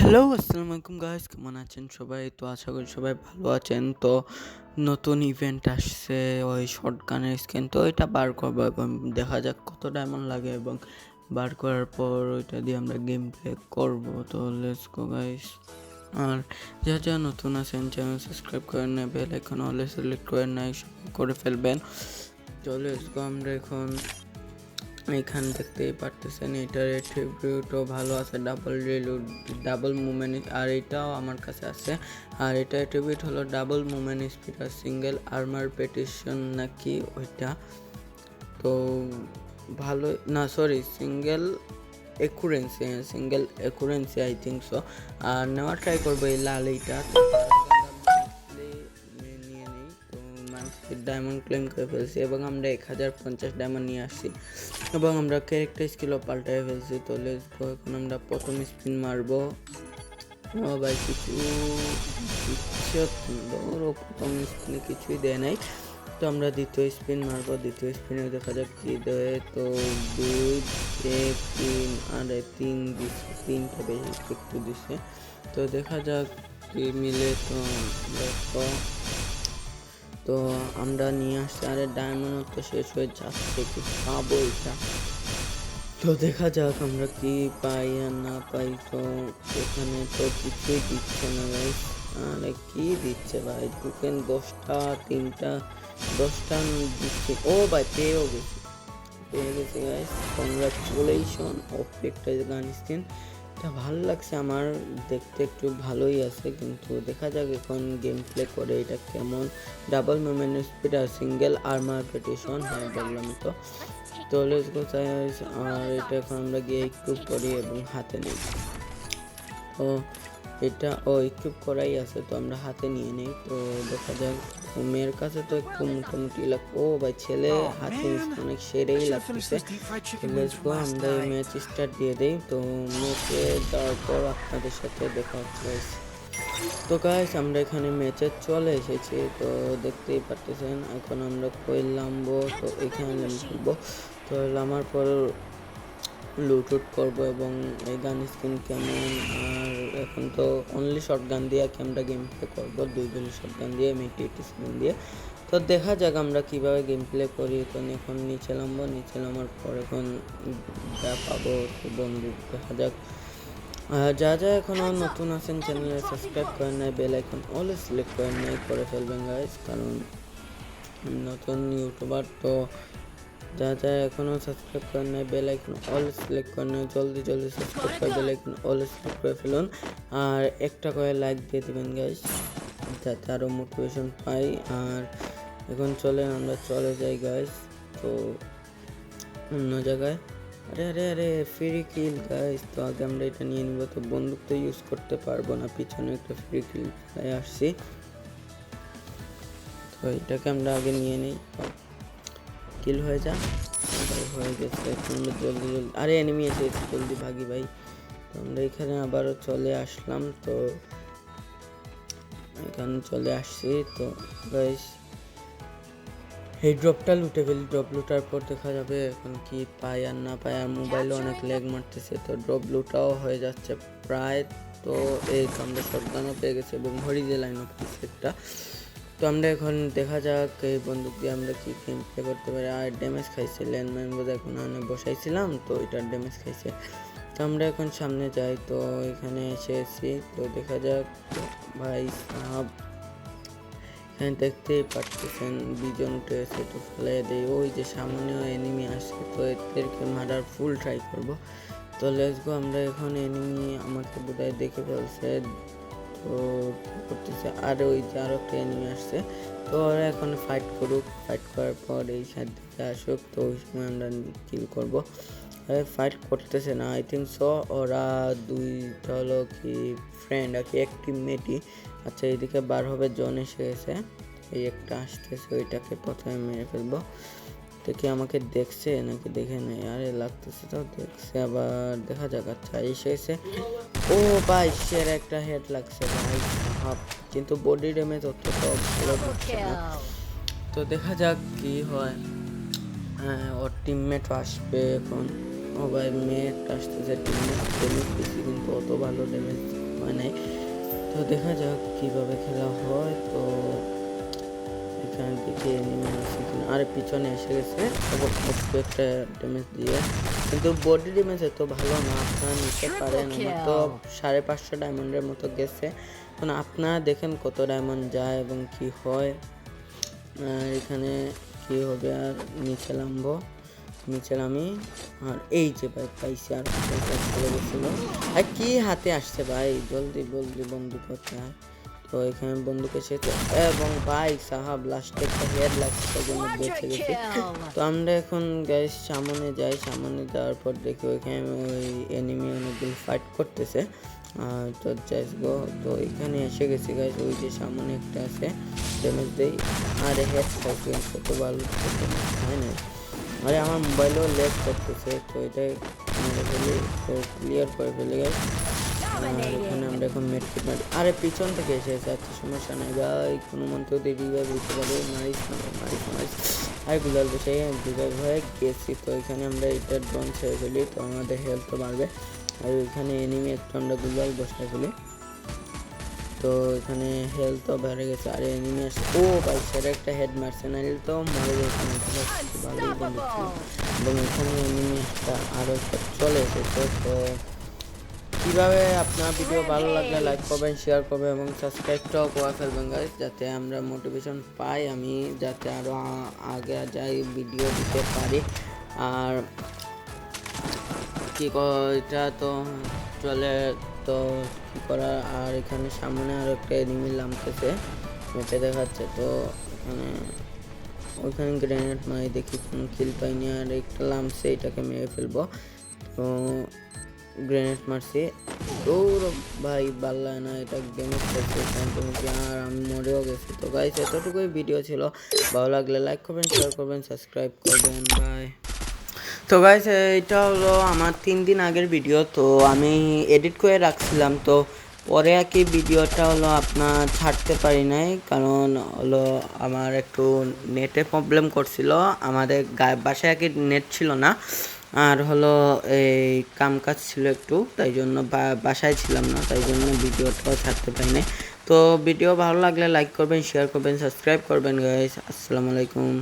Hello, আসসালামু আলাইকুম guys কেমন আছেন সবাই? তো আশা করি সবাই ভালো আছেন। তো নতুন ইভেন্ট আসছে, ওই শর্ট গানের তো এটা বার করব এবং দেখা যাক কত ডায়মন্ড লাগে এবং বার করার পর ওইটা দিয়ে আমরা গেম প্লে করব। তো লেটস গো গাইস আর যা যা নতুন আছেন চ্যানেল সাবস্ক্রাইব করে নেবেন এখন অলওয়েজ সিলেক্ট করে নাই করে ফেলবেন। তো লেটস গো আমরা এখন এখান দেখতেই পারতেছেন, এটার অ্যাট্রিবিউটও ভালো আছে ডাবল রিলুড ডাবল মুভমেন্ট আর এটাও আমার কাছে আছে। আর এটা অ্যাট্রিবিউট হলো ডাবল মুভমেন্ট স্পিড আর সিঙ্গেল আর্মার পেটিশন নাকি ওইটা। তো ভালো, না sorry single accuracy single accuracy I think so আর নেওয়ার ট্রাই করব এই লাল এইটা। ডায়মন্ড ক্লেম করে ফেলছি এবং আমরা এক হাজার পঞ্চাশ ডায়মন্ড নিয়ে আসছি। এবং আমরা ক্যারেক্টার স্কিলও পাল্টাই ফেলছি, তো লেটস গো এখন আমরা প্রথম স্পিন মারবো। ভাই, কিছু প্রথম স্পিনে কিছুই দেয় নাই। তো আমরা দ্বিতীয় স্পিন মারবো, দ্বিতীয় স্পিনে দেখা যাক কি দেয়। তো দুই এক তিন, আর তিন দিচ্ছে তিনটা বেশি একটু দিচ্ছে তো দেখা যাক কি মিলে, তো দেখো। তো আমরা নিয়ে আসছি, আরে ডায়মন্ড তো শেষ হয়ে যাচ্ছে, কি পাবো এটা? তো দেখা যাক আমরা কি পাই আর না পাই, তো এখানে তো কিছুই দিচ্ছে না ভাই আরে কি দিচ্ছে ভাই? টোকেন দশটা, তিনটা, দশটা দিচ্ছে। ও ভাই, পেয়েও গেছি। পেয়ে গেছি গাইস কংগ্রাচুলেশন অফ একটা গান স্ক্রিন এটা ভালো লাগছে, আমার দেখতে একটু ভালোই আছে, কিন্তু দেখা যাক এখন গেম প্লে করে এটা কেমন। ডাবল মুভমেন্ট স্পিড আর সিঙ্গেল আর্মার পেটিশন হ্যাঁ বললাম তো। তো আর এটা এখন আমরা গিয়ে একটু করি এবং হাতে নিই। ও এটা, ও ইকুইপ করাই আছে, তো আমরা হাতে নিয়ে নিই, তো দেখা যাক। মেয়ের কাছে তো একটু মোটামুটি লাগ ও ভাই ছেলে হাতে নিচ্ছে অনেক সেরেই লাগতেছে। লেটস গো আমরা এই ম্যাচ স্টার্ট দিয়ে দিই। তো ম্যাচে যাওয়ার পর আপনাদের সাথে দেখা হচ্ছে তো গাইস আমরা এখানে ম্যাচে চলে এসেছি। তো দেখতেই পারতেছেন এখন আমরা কই নামবো তো এখানে নামবো তো নামার পর লুটুট করব এবং এই গান স্কিন কেমন? আর এখন তো অনলি শর্ট গান দিয়ে কি আমরা গেম প্লে করব? দুই গুলি শর্ট গান দিয়ে মিটি স্কিন দিয়ে। তো দেখা যাক আমরা কীভাবে গেম প্লে করি। তো এখন নিচে নামবো, নিচে নামার পর এখন যা পাবো বন্ধু, দেখা যাক। যা যা এখনও নতুন আছেন চ্যানেলে সাবস্ক্রাইব করেন নাই বেল আইকন অল সিলেক্ট করেন নাই, করে ফেলবেন গাইস কারণ নতুন ইউটিউবার তো যা যা এখনও সাবস্ক্রাইব করেন নাই বেল আইকন অল সিলেক্ট করেন নাই জলদি জলদি সাবস্ক্রাইব করে বেল আইকন অল সিলেক্ট করে ফেলুন। আর একটা করে লাইক দিয়ে দেবেন গাইস যাতে আরও মোটিভেশন পাই। আর এখন চলে আমরা চলে যাই গাইস তো অন্য জায়গায়। আরে আরে আরে ফ্রি কিল গাইস তো আগে আমরা এটা নিয়ে নিব। তো বন্দুক তো ইউজ করতে পারব না, পিছনে একটা ফ্রি কিল আসছি। তো এটাকে আমরা আগে নিয়ে নিই। কিল হয়ে যা। ভাই হয়ে গেছে এখন জলদি জলদি আরে এনিমি এসে গেছে, জলদি ভাগি ভাই। আমরা এখানে আবারও চলে আসলাম তো এখানে চলে আসছি তো গাইস এই ড্রপটা লুটে ফেলি। ড্রপ লুটার পর দেখা যাবে এখন কি পাই আর না পাই। আর মোবাইলে অনেক ল্যাগ মারতেছে তো ড্রপ লুটাও হয়ে যাচ্ছে প্রায়। তো এই আমরা শটগানও পেয়ে গেছি এবং হরিজে লাইন অফ একটা তো আমরা এখন দেখা যাক এই বন্দুক দিয়ে আমরা কি গেম প্লে করতে পারি। আর ড্যামেজ খাইছে ল্যান্ডমাইন বোধহয় এখন আমি বসাইছিলাম, তো এটা ড্যামেজ খাইছে। তো আমরা এখন সামনে যাই, তো এখানে এসে এসেছি তো দেখা যাক, ভাই সাহাব, এখানে দেখতেই পারতেছেন বিজন উঠে তো ফেলে দেয় ওই যে সামনেও এনিমি আসছে, তো এদেরকে মারার ফুল ট্রাই করব। তো লেটস গো আমরা এখন এনিমি আমাকে বোধহয় দেখে ফেলছে। তো করতেছে। আর ওই যে আরও একটা এনিমি আসছে। তো ওরা এখন ফাইট করুক। ফাইট করার পর এই সাইড দিকে আসুক, তো ওই সময় আমরা কিল করব। ফাইট করতেছে না আই থিঙ্ক সো ওরা দুইটা হলো কি ফ্রেন্ড আর কি এক টিমমেটই আচ্ছা এইদিকে বার হবে জন এসে গেছে। এই একটা আসতেছে, ওইটাকে প্রথমে মেরে ফেলব। তো কি আমাকে দেখছে নাকি দেখে নেই? আরে লাগতেছে তো, দেখছে আবার, দেখা যাক। আচ্ছা এসে এসে ও ভাই, সের একটা হেড লাগছে ভাই। সাহাব কিন্তু বডি ড্যামেজ অতটা ভালো হচ্ছে না। তো দেখা যাক কি হয়। হ্যাঁ ওর টিমমেট আসবে এখন। ও ভাই মেট আসতেছে টিমমেট ড্যামেজ বেশি কিন্তু অত ভালো ড্যামেজ সময় নেই। তো দেখা যাক কীভাবে খেলা হয়। তো এখান থেকে আরে পিছনে এসে গেছে। একটা ড্যামেজ দিয়ে। কিন্তু বডি ড্যামেজ এত ভালো না আপনারা নিতে পারেন। আমার তো সাড়ে পাঁচশো ডায়মন্ডের মতো গেছে। এখন আপনারা দেখেন কত ডায়মন্ড যায় এবং কি হয়। আর এখানে কি হবে আর নিচে নামবো। নিচে নামি। আর এই যে ভাই পাইছি আর চলে গেছিল। আর কি হাতে আসছে ভাই? জলদি জলদি বন্দুক কোথায়? তো এখানে বন্দুক এসেছে এবং ভাই সাহাব লাস্টে একটা হেড লাগছে জন্য বেঁচে গেছি। তো আমরা এখন গ্যাস সামনে যাই। সামনে যাওয়ার পর দেখি ওইখানে ওই এনিমি অনেকগুলো ফাইট করতেছে। আর তো যাই গো তো এখানে এসে গেছি গাইস ওই যে সামনে একটা আছে ড্যামেজ দেই। আর হেড খাওয়া কত ভালো হয় না? আরে আমার মোবাইলেও লেগ করতেছে তো এটাই মেরে ফেলি তো ক্লিয়ার করে ফেলে গাইস এখানে আমরা এখন মেট্রিক মারি আরে পিছন থেকে এসেছে আচ্ছা সমস্যা নাই ভাই। কোনো মন্ত্র দিয়ে রিভাইভ দিতে পারে মারিস মারিস মারিস আর গুলাল বসে রিভাইভ হয়ে গেছি তো এখানে আমরা এটা ড্রোন ছেড়ে ফেলি তো আমাদের হেলথও বাড়বে। আর এখানে এনিমি একটু আমরা গুলাল বসায় ফেলি। তো এখানে হেলথও বেড়ে গেছে আর এনিমি আসছে। ও ভাই সেটা একটা হেড মারছে নাহলে তো মরে এখানে ভালোই এবং এখানে এনিমি একটা আরও চলে এসেছে তো কীভাবে আপনার ভিডিও ভালো লাগলে লাইক করবেন শেয়ার করবেন এবং সাবস্ক্রাইবটাও করে ফেলবেন গাইজ যাতে আমরা মোটিভেশন পাই আমি যাতে আরও আগে যাই ভিডিও দিতে পারি। আর কি এটা তো চলে তো কি করা আর এখানে সামনে আর একটা এনিমি নামতেছে, মেপে দেখাচ্ছে তো এখানে ওইখানে গ্রেনেড মারি দেখি, কোনো কিল পাইনি আর একটা লামছে এটাকে মেরে ফেলব। তো গ্রেনেড মারছি। দৌড়, ভাই বাল্লা না, এটা করছে কি আর? আমি মরেও গেছি। তো গাইস এতটুকুই ভিডিও ছিল। ভালো লাগলে লাইক করবেন শেয়ার করবেন সাবস্ক্রাইব করবেন বাই তো গাইস এটা হলো আমার তিন দিন আগের ভিডিও তো আমি এডিট করে রাখছিলাম। তো পরে আর কি ভিডিওটা হলো আপনার ছাড়তে পারি নাই, কারণ হলো আমার একটু নেটে প্রবলেম করছিল। আমাদের বাসায় আর কি নেট ছিল না। আর হলো এই কাম কাজ ছিল একটু, তাই জন্য বাসায় ছিলাম না, তাই জন্য ভিডিওটাও ছাড়তে পারিনি। তো ভিডিও ভালো লাগলে লাইক করবেন শেয়ার করবেন সাবস্ক্রাইব করবেন গাইস আসসালামু আলাইকুম।